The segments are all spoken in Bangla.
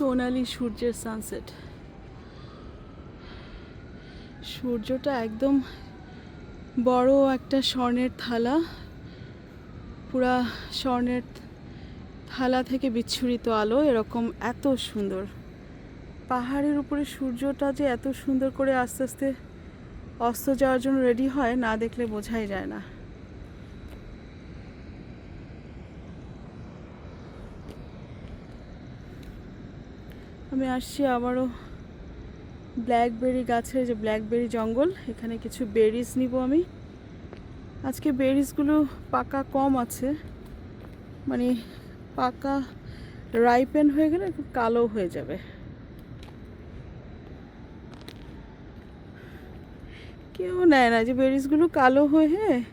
সোনালি সূর্যের সানসেট সূর্যটা একদম বড় একটা স্বর্ণের থালা। পুরা স্বর্ণের থালা থেকে বিচ্ছুরিত আলো, এরকম এত সুন্দর। পাহাড়ের উপরে সূর্যটা যে এত সুন্দর করে আস্তে আস্তে অস্ত যাওয়ার জন্য রেডি হয়, না দেখলে বোঝাই যায় না। আমি আসছি আবারও ব্ল্যাকবেরি গাছের যে ব্ল্যাকবেরি জঙ্গল। এখানে কিছু বেরিজ নিব আমি। আজকে বেরিজগুলো পাকা কম আছে। মানে পাকা রাইপেন হয়ে গেলে কালো হয়ে যাবে। কেউ নেয় না যে বেরিজগুলো কালো হয়ে হ্যাঁ?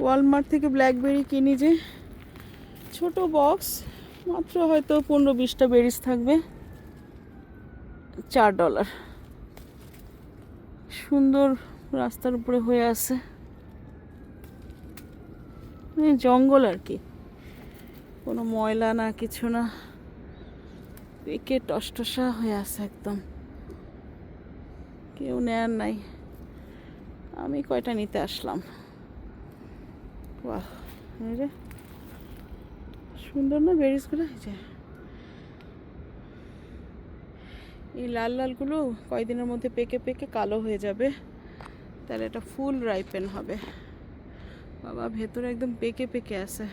ওয়ালমার্ট থেকে ব্ল্যাকবেরি কিনি যে। ছোট বক্স, মাত্র হয়তো পনেরো বিশটা বেরিজ থাকবে। চার ডলার। সুন্দর রাস্তার উপরে হয়ে আছে। মানে জঙ্গল আর কি। কোনো ময়লা না, কিছু না। পেকে টসটসা হয়ে আছে একদম। কেউ নেয়ার নাই। আমি কয়টা নিতে আসলাম? বাহ যে। সুন্দর না বেরিসগুলো যে। এই লাল লালগুলো কয়দিনের মধ্যে পেকে পেকে কালো হয়ে যাবে। তাহলে এটা ফুল রাইপেন হবে। বাবা, ভেতরে একদম পেকে পেকে আছে।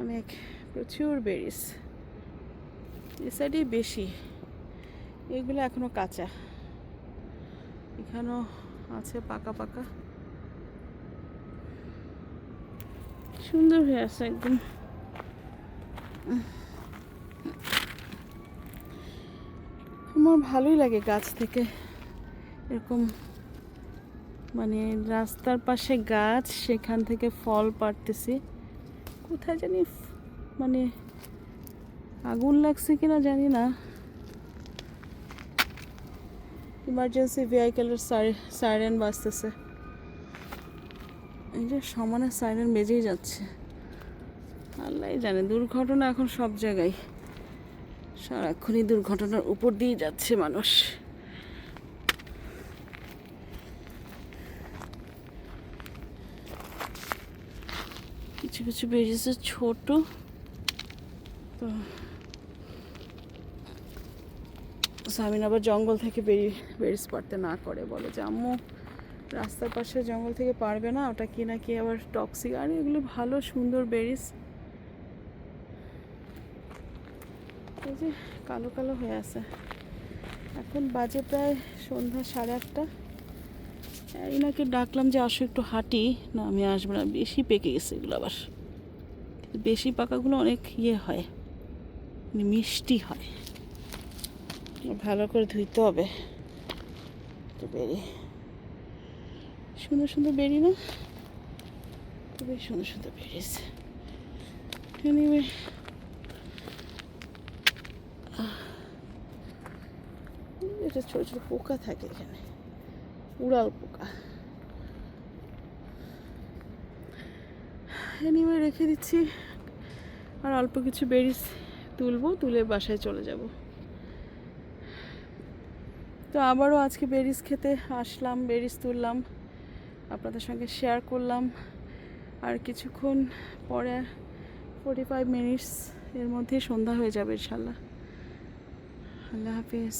অনেক, প্রচুর বেরিস এ সাইডেই বেশি। এগুলো এখনও কাঁচা। এখানেও আছে পাকা পাকা। সুন্দর হয়ে আছে একদম। আমার ভালোই লাগে গাছ থেকে। এরকম মানে রাস্তার পাশে গাছ, সেখান থেকে ফল পাড়তেছি। কোথায় জানি মানে আগুন লাগছে কিনা জানি না। ইমার্জেন্সি ভেহিকেলের সাইরেন বাজতেছে। এই যে সমানে সাইরেন বেজেই যাচ্ছে। আল্লাহ জানে, দুর্ঘটনা এখন সব জায়গায়। সারাক্ষণই দুর্ঘটনার উপর দিয়ে যাচ্ছে মানুষ। কিছু কিছু বেরিয়েছে ছোট, তো সামিন আবার জঙ্গল থেকে বেরিয়ে বেরিস পারতে না করে বলে যে, আম্মু, রাস্তার পাশে জঙ্গল থেকে পারবে না? ওটা কি না কি আবার টক্সিক আর, এগুলো ভালো সুন্দর বেরিস যে কালো কালো হয়ে আছে। এখন বাজে প্রায় সন্ধ্যা সাড়ে আটটা। এই নাকি ডাকলাম যে আসো একটু হাঁটি। না, আমি আসব না। বেশি পেকে গেছে এগুলো আবার। বেশি পাকাগুলো অনেক ইয়ে হয়। মানে মিষ্টি হয়। ভালো করে ধুইতে হবে। বেরি। সুন্দর সুন্দর বেরি না? খুবই সুন্দর সুন্দর বেরিয়েছে। এনিওয়ে এটা ছোট ছোট পোকা থাকে এখানে। উড়াল পোকা। এনিওয়ে রেখে দিচ্ছি। আর অল্প কিছু বেরিস তুলবো, তুলে বাসায় চলে যাব। তো আবারও আজকে বেরিস খেতে আসলাম, বেরিস তুললাম, আপনাদের সঙ্গে শেয়ার করলাম। আর কিছুক্ষণ পরে ফোর্টি ফাইভ মিনিটস এর মধ্যেই সন্ধ্যা হয়ে যাবে, ইনশাল্লাহ। আল্লাহ হাফিজ।